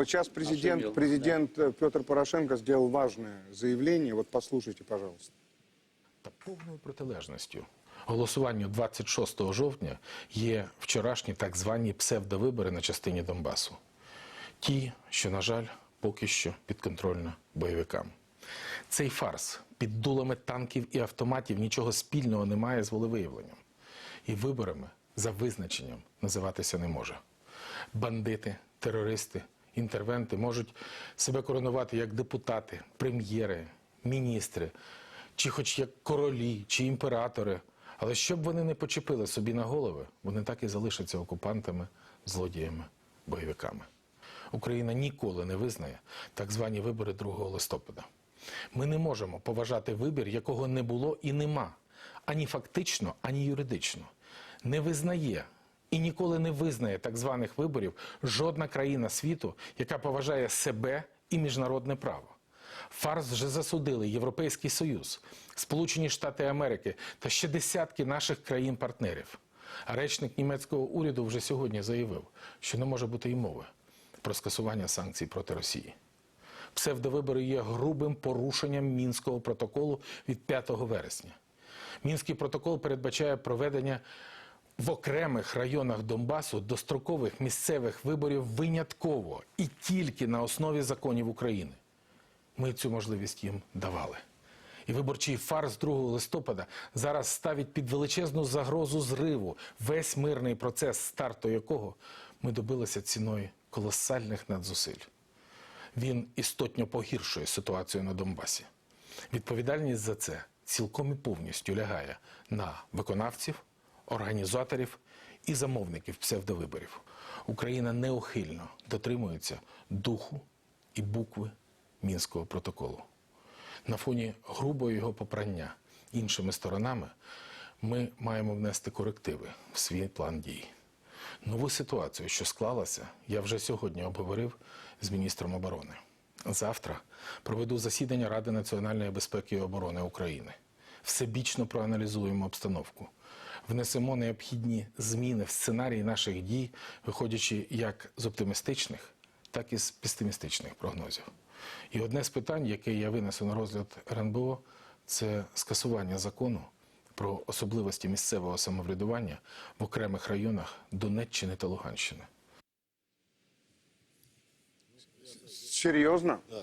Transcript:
Вот сейчас президент, президент э, Петр Порошенко сделал важное заявление. Вот послушайте, пожалуйста. Та повною протилежністю голосуванню 26 жовтня є вчорашні так звані псевдовибори на частині Донбасу. Ті, що, на жаль, поки що підконтрольно бойовикам. Цей фарс під дулами танків і автоматів нічого спільного не має з волевиявленням. І виборами за визначенням називатися не може. Бандити, терористи, інтервенти можуть себе коронувати як депутати, прем'єри, міністри, чи хоч як королі, чи імператори. Але щоб вони не почепили собі на голови, вони так і залишаться окупантами, злодіями, бойовиками. Україна ніколи не визнає так звані вибори 2 листопада. Ми не можемо поважати вибір, якого не було і нема ані фактично, ані юридично. Не визнає і ніколи не визнає так званих виборів жодна країна світу, яка поважає себе і міжнародне право. Фарс вже засудили Європейський Союз, Сполучені Штати Америки та ще десятки наших країн-партнерів. А речник німецького уряду вже сьогодні заявив, що не може бути й мови про скасування санкцій проти Росії. Псевдовибори є грубим порушенням мінського протоколу від 5 вересня. Мінський протокол передбачає проведення в окремих районах Донбасу дострокових місцевих виборів винятково і тільки на основі законів України. Ми цю можливість їм давали. І виборчий фарс 2 листопада зараз ставить під величезну загрозу зриву весь мирний процес, старту якого ми добилися ціною колосальних надзусиль. Він істотно погіршує ситуацію на Донбасі. Відповідальність за це цілком і повністю лягає на виконавців, організаторів і замовників псевдовиборів. Україна неухильно дотримується духу і букви Мінського протоколу. На фоні грубого його попрання іншими сторонами ми маємо внести корективи в свій план дій. Нову ситуацію, що склалася, я вже сьогодні обговорив з міністром оборони. Завтра проведу засідання Ради національної безпеки і оборони України. Всебічно проаналізуємо обстановку, внесемо необхідні зміни в сценарії наших дій, виходячи як з оптимістичних, так і з песимістичних прогнозів. І одне з питань, яке я винесу на розгляд РНБО, це скасування закону про особливості місцевого самоврядування в окремих районах Донеччини та Луганщини. Серьезно?